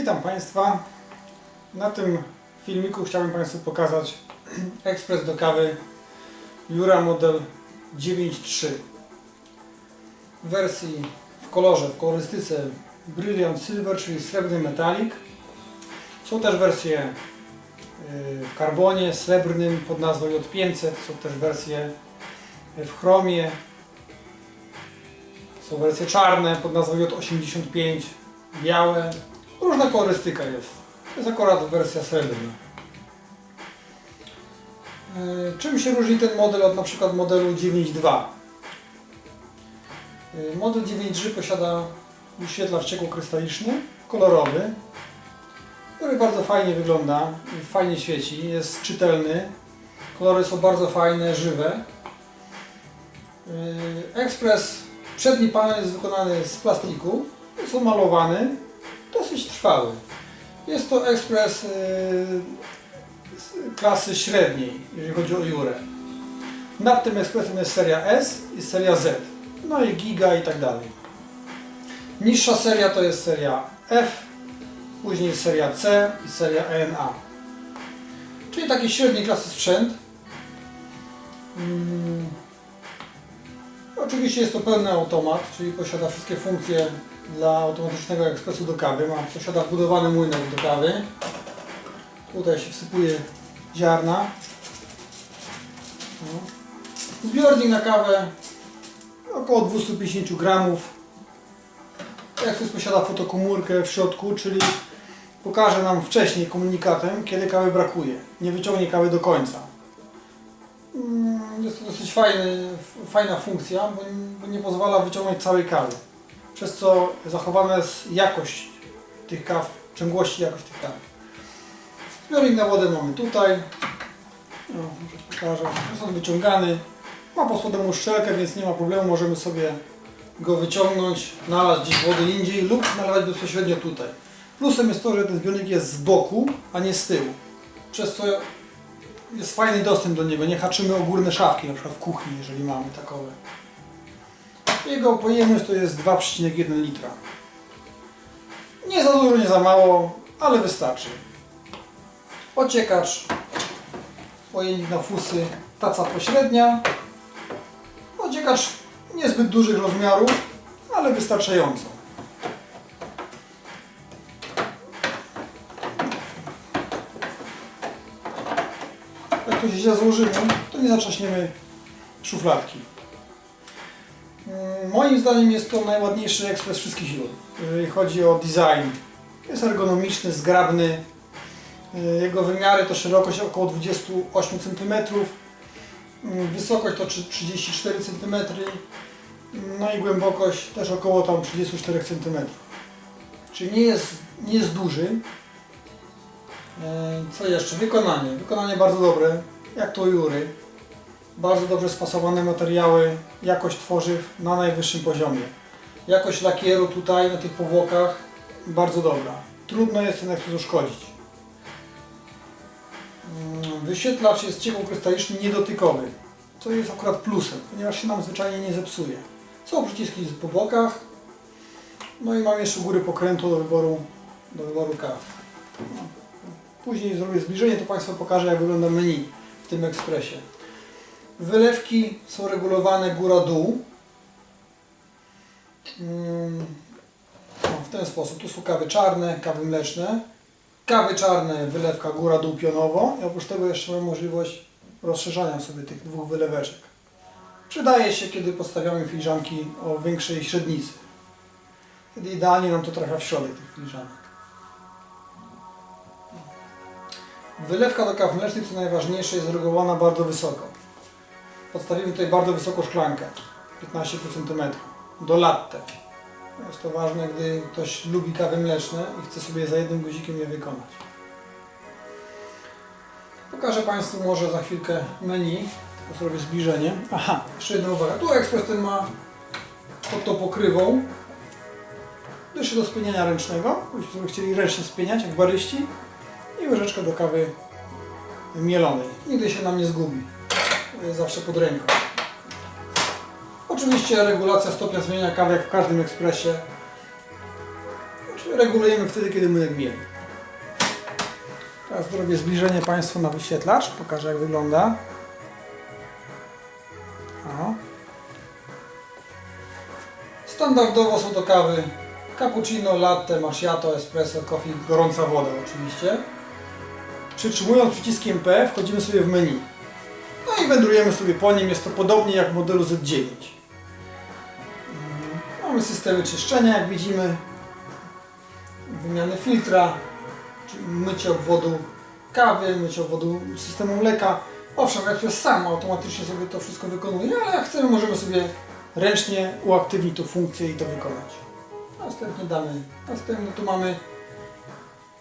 Witam Państwa. Na tym filmiku chciałbym Państwu pokazać ekspres do kawy Jura model 9.3 w wersji w kolorze, w kolorystyce Brilliant Silver, czyli srebrny metalik. Są też wersje y, w karbonie srebrnym pod nazwą J500, są też wersje w chromie, są wersje czarne pod nazwą J85, białe. Różna kolorystyka jest. To jest akurat wersja srebrna. Yy, Czym się różni ten model od na przykład modelu 9.2? Yy, Model 9.3 posiada wyświetlacz ciekłokrystaliczny, kolorowy, który bardzo fajnie wygląda, fajnie świeci, jest czytelny. Kolory są bardzo fajne, żywe. Yy, Ekspres, przedni panel jest wykonany z plastiku, jest omalowany, dosyć trwały. Jest to ekspres z klasy średniej, jeżeli chodzi o Jurę. Nad tym ekspresem jest seria S i seria Z, no i Giga i tak dalej. Niższa seria to jest seria F, później seria C i seria ENA. Czyli taki średniej klasy sprzęt. Mm. Oczywiście jest to pełny automat, czyli posiada wszystkie funkcje dla automatycznego ekspresu do kawy. Ma, posiada wbudowany młynek do kawy. Tutaj się wsypuje ziarna. No. Zbiornik na kawę około 250 gramów. Ekspres posiada fotokomórkę w środku, czyli pokaże nam wcześniej komunikatem, kiedy kawy brakuje. Nie wyciągnie kawy do końca. Mm, Jest to dosyć fajny, fajna funkcja, bo, bo nie pozwala wyciągnąć całej kawy. Przez co zachowana jest jakość tych kaw, ciągłości jakość tych kaw. Zbiornik na wodę mamy tutaj. O, może pokażę. Jest on wyciągany. Ma pod spodem uszczelkę, więc nie ma problemu. Możemy sobie go wyciągnąć, nalać gdzieś wody indziej lub nalewać bezpośrednio tutaj. Plusem jest to, że ten zbiornik jest z boku, a nie z tyłu. Przez co jest fajny dostęp do niego. Nie haczymy o górne szafki, na przykład w kuchni, jeżeli mamy takowe. Jego pojemność to jest 2,1 litra. Nie za dużo, nie za mało, ale wystarczy. Ociekacz, pojemnik na fusy, taca pośrednia. Ociekacz niezbyt dużych rozmiarów, ale wystarczająco. Jak coś źle złożymy, to nie zatrzaśniemy szufladki. Mm, Moim zdaniem jest to najładniejszy ekspres wszystkich jur. Jeżeli chodzi o design. Jest ergonomiczny, zgrabny. Yy, Jego wymiary to szerokość około 28 cm, mm, wysokość to trzy- 34 cm, no i głębokość też około tam 34 cm. Czyli nie jest, nie jest duży. Yy, Co jeszcze? Wykonanie. Wykonanie bardzo dobre, jak to Jury. Bardzo dobrze spasowane materiały, jakość tworzyw na najwyższym poziomie. Jakość lakieru tutaj na tych powłokach bardzo dobra. Trudno jest ten ekspres uszkodzić. Mm, Wyświetlacz jest ciekłokrystaliczny niedotykowy, co jest akurat plusem, ponieważ się nam zwyczajnie nie zepsuje. Są przyciski po bokach, no i mam jeszcze góry pokrętło do wyboru, do wyboru kaw. No. Później zrobię zbliżenie, to Państwu pokażę jak wygląda menu w tym ekspresie. Wylewki są regulowane góra-dół. Mm, w ten sposób. Tu są kawy czarne, kawy mleczne. Kawy czarne, wylewka góra-dół pionowo. I oprócz tego jeszcze mam możliwość rozszerzania sobie tych dwóch wyleweczek. Przydaje się, kiedy podstawiamy filiżanki o większej średnicy. Wtedy idealnie nam to trafia w środek tych filiżanek. Wylewka do kaw mlecznych, co najważniejsze, jest regulowana bardzo wysoko. Podstawimy tutaj bardzo wysoką szklankę, 15 cm, do latte. Jest to ważne, gdy ktoś lubi kawy mleczne i chce sobie za jednym guzikiem je wykonać. Pokażę Państwu może za chwilkę menu, tylko zrobię zbliżenie. Aha, jeszcze jedna uwaga. Tu ekspres ten ma pod tą pokrywą dyszę do spieniania ręcznego, sobie chcieli ręcznie spieniać, jak baryści i łyżeczkę do kawy mielonej. Nigdy się nam nie zgubi. Jest zawsze pod ręką. Oczywiście regulacja stopnia zmieniania kawy jak w każdym ekspresie. Znaczy regulujemy wtedy, kiedy młynek mieli. Teraz zrobię zbliżenie Państwu na wyświetlacz. Pokażę jak wygląda. O. Standardowo są to kawy cappuccino, latte, macchiato, espresso, coffee, gorąca woda oczywiście. Przytrzymując przyciskiem P wchodzimy sobie w menu. Wędrujemy sobie po nim. Jest to podobnie jak w modelu Z9. Mm, Mamy systemy czyszczenia, jak widzimy. Wymiany filtra, czyli mycie obwodu kawy, mycie obwodu systemu mleka. Owszem, Express sam automatycznie sobie to wszystko wykonuje, ale jak chcemy, możemy sobie ręcznie uaktywnić tą funkcję i to wykonać. Następnie damy, następnie tu mamy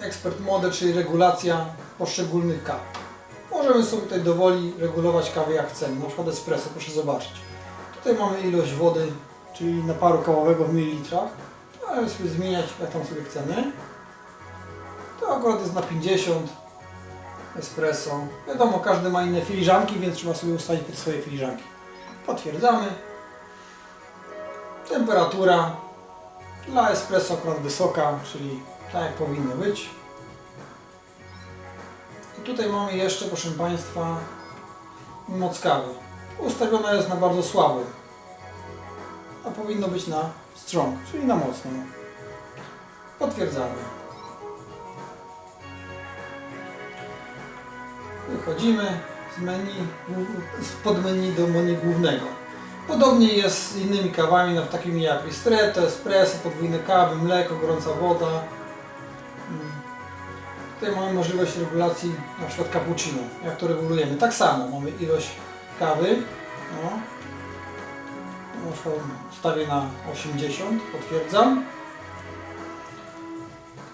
Expert Mode, czyli regulacja poszczególnych kaw. Możemy sobie tutaj dowoli regulować kawy jak chcemy, na przykład espresso, proszę zobaczyć. Tutaj mamy ilość wody, czyli naparu kawowego w mililitrach. Ale sobie zmieniać jak tam sobie chcemy. To akurat jest na 50 espresso. Wiadomo, każdy ma inne filiżanki, więc trzeba sobie ustalić pod swoje filiżanki. Potwierdzamy. Temperatura dla espresso akurat wysoka, czyli tak jak powinno być. I tutaj mamy jeszcze, proszę Państwa, moc kawy. Ustawiona jest na bardzo słaby, a powinno być na strong, czyli na mocną. Potwierdzamy. Wychodzimy z menu, z podmenu do menu głównego. Podobnie jest z innymi kawami, no, takimi jak ristretto, espresso, podwójne kawy, mleko, gorąca woda. Tutaj mamy możliwość regulacji na przykład cappuccino, jak to regulujemy. Tak samo mamy ilość kawy. No. Na przykład ustawię na 80, potwierdzam.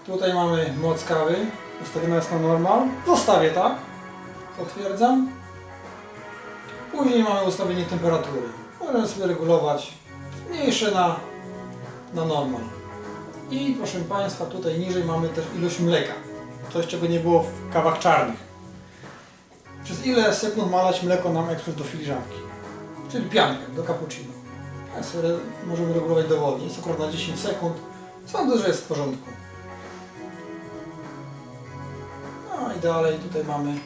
Tutaj mamy moc kawy, ustawiona jest na normal. Zostawię tak, potwierdzam. Później mamy ustawienie temperatury. Możemy sobie regulować mniejsze na, na normal. I proszę Państwa, tutaj niżej mamy też ilość mleka. Coś, czego nie było w kawach czarnych. Przez ile sekund ma lać mleko nam ekspres do filiżanki. Czyli piankę do cappuccino. Możemy regulować dowolnie. Jest akurat na 10 sekund. Sądzę, że jest w porządku. No i dalej tutaj mamy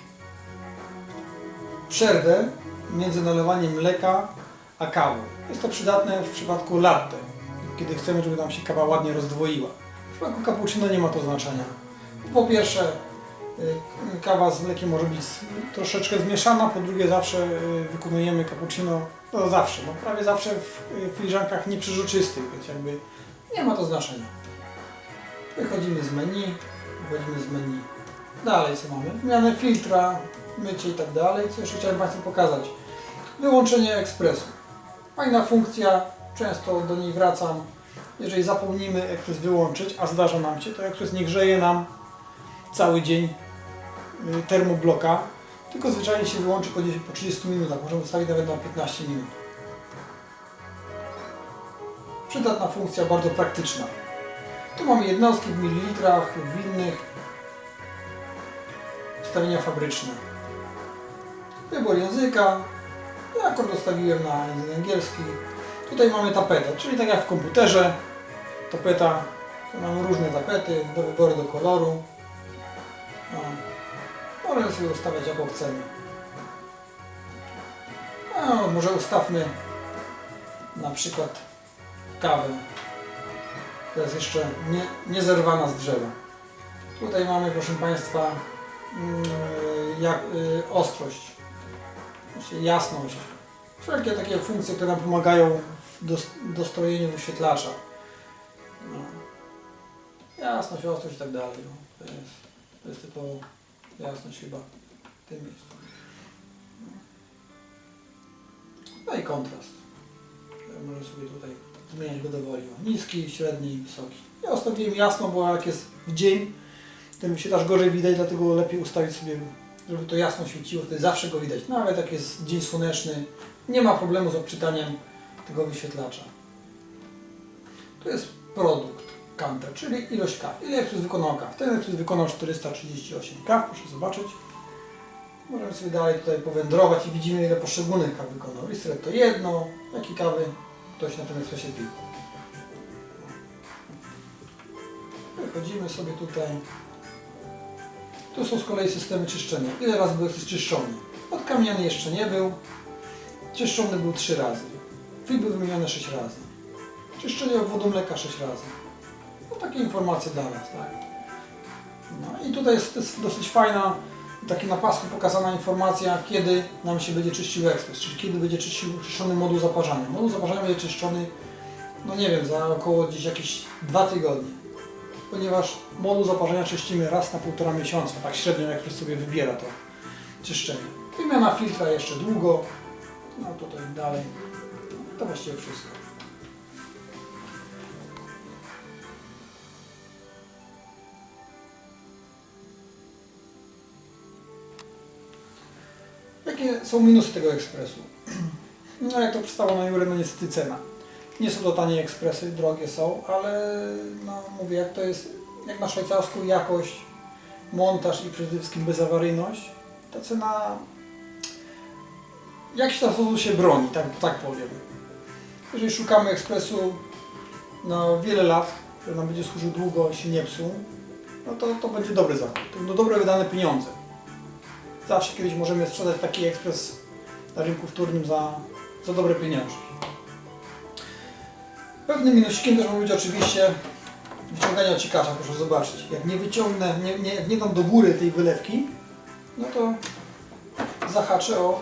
przerwę między nalewaniem mleka a kawą. Jest to przydatne w przypadku latte, kiedy chcemy, żeby nam się kawa ładnie rozdwoiła. W przypadku cappuccino nie ma to znaczenia. Po pierwsze, y, kawa z mlekiem może być troszeczkę zmieszana, po drugie zawsze y, wykonujemy cappuccino, no zawsze, no prawie zawsze w y, filiżankach nieprzeżyczystych, więc jakby nie ma to znaczenia. Wychodzimy z menu, wychodzimy z menu. Dalej co mamy? Zmianę filtra, mycie i tak dalej. Co jeszcze chciałem Państwu pokazać? Wyłączenie ekspresu. Fajna funkcja, często do niej wracam. Jeżeli zapomnimy ekspres wyłączyć, a zdarza nam się, to ekspres nie grzeje nam cały dzień y, termobloka, tylko zwyczajnie się wyłączy po 10 po 30 minutach. Możemy ustawić nawet na 15 minut. Przydatna funkcja, bardzo praktyczna. Tu mamy jednostki w mililitrach lub w innych. Ustawienia fabryczne. Wybór języka. Ja akurat ustawiłem na język angielski. Tutaj mamy tapetę, czyli tak jak w komputerze. Tapeta. Tu mamy różne tapety do wyboru, do koloru. No. Sobie ustawiać jaką chcemy. Może ustawmy na przykład kawę. To jest jeszcze nie, nie zerwana z drzewa. Tutaj mamy, proszę Państwa, mm, jak, y, ostrość, znaczy jasność. Wszelkie takie funkcje, które nam pomagają w dos, dostrojeniu wyświetlacza. No. Jasność, ostrość i tak dalej. No. To, jest, to tylko jasność chyba w tym miejscu. No i kontrast. Może sobie tutaj zmieniać go dowoli. Niski, średni, wysoki. Ja ustawiłem jasno, bo jak jest w dzień, ten wyświetlacz gorzej widać, dlatego lepiej ustawić sobie, żeby to jasno świeciło, wtedy zawsze go widać. Nawet jak jest dzień słoneczny, nie ma problemu z odczytaniem tego wyświetlacza. Tu jest produkt Kanter, czyli ilość kaw. Ile ekspres wykonał kaw? Ten ekspres wykonał 438 kaw, proszę zobaczyć. Możemy sobie dalej tutaj powędrować i widzimy ile poszczególnych kaw wykonał. Ristretto jedno, jakie kawy ktoś na tym ekspresie pił. Przechodzimy sobie tutaj. Tu są z kolei systemy czyszczenia. Ile razy był ekspres czyszczony? Odkamieniany jeszcze nie był. Czyszczony był 3 razy. Filtr był wymieniony 6 razy. Czyszczenie obwodu mleka 6 razy. Takie informacje dla nas, tak? No i tutaj jest, jest dosyć fajna, taki na pasku pokazana informacja, kiedy nam się będzie czyścił ekspres, czyli kiedy będzie czyścił, czyszczony moduł zaparzania. Moduł zaparzania będzie czyszczony, no nie wiem, za około gdzieś jakieś dwa tygodnie. Ponieważ moduł zaparzenia czyścimy raz na półtora miesiąca, tak średnio ekspres sobie wybiera to czyszczenie. Wymiana filtra jeszcze długo, no tutaj dalej, to właściwie wszystko. Jakie są minusy tego ekspresu? No jak to przedstawiło na Jurę, no niestety cena. Nie są to tanie ekspresy, drogie są, ale no mówię, jak to jest, jak na szwajcarską jakość, montaż i przede wszystkim bezawaryjność, ta cena jak się ta się broni, tak, tak powiem. Jeżeli szukamy ekspresu na wiele lat, który nam będzie służył długo, się nie psuł, no to, to będzie dobry zakup. To będą dobre wydane pieniądze. Zawsze kiedyś możemy sprzedać taki ekspres na rynku wtórnym za, za dobre pieniążki. Pewnym minusikiem też może być oczywiście wyciąganie ociekacza, proszę zobaczyć. Jak nie wyciągnę, nie, nie, nie dam do góry tej wylewki, no to zahaczę o,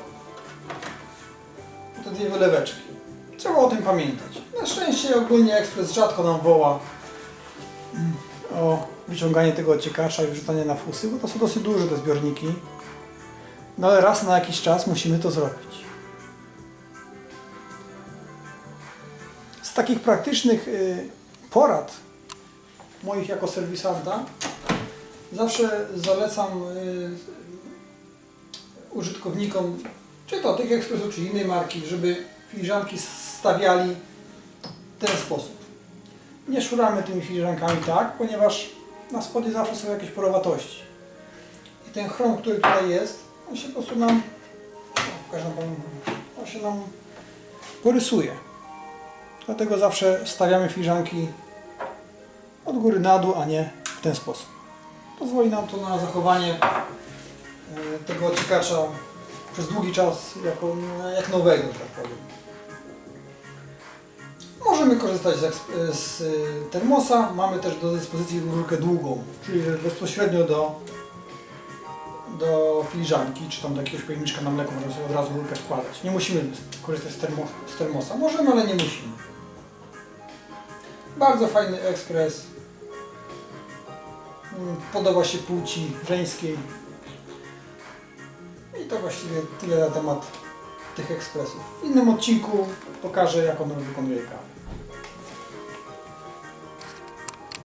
te dwie wyleweczki. Trzeba o tym pamiętać. Na szczęście ogólnie ekspres rzadko nam woła mm, o wyciąganie tego ociekacza i wrzucanie na fusy, bo to są dosyć duże te zbiorniki. No ale raz na jakiś czas musimy to zrobić. Z takich praktycznych y, porad moich jako serwisanta zawsze zalecam y, użytkownikom, czy to tych ekspresów, czy innej marki, żeby filiżanki stawiali w ten sposób. Nie szuramy tymi filiżankami tak, ponieważ na spodzie zawsze są jakieś porowatości. I ten chrom, który tutaj jest, on się po prostu nam, pokażę Wam, on się nam porysuje. Dlatego zawsze stawiamy filiżanki od góry na dół, a nie w ten sposób. Pozwoli nam to na zachowanie e, tego ociekacza przez długi czas jako, no, jak nowego, że tak powiem. Możemy korzystać z, z y, termosa. Mamy też do dyspozycji rurkę długą, czyli bezpośrednio do, do filiżanki, czy tam do jakiegoś pojemniczka na mleko możemy sobie od razu rurkę wkładać. Nie musimy korzystać z, termo, z termosa. Możemy, ale nie musimy. Bardzo fajny ekspres. Mm, Podoba się płci żeńskiej. I to właściwie tyle na temat tych ekspresów. W innym odcinku pokażę, jak on wykonuje kawę.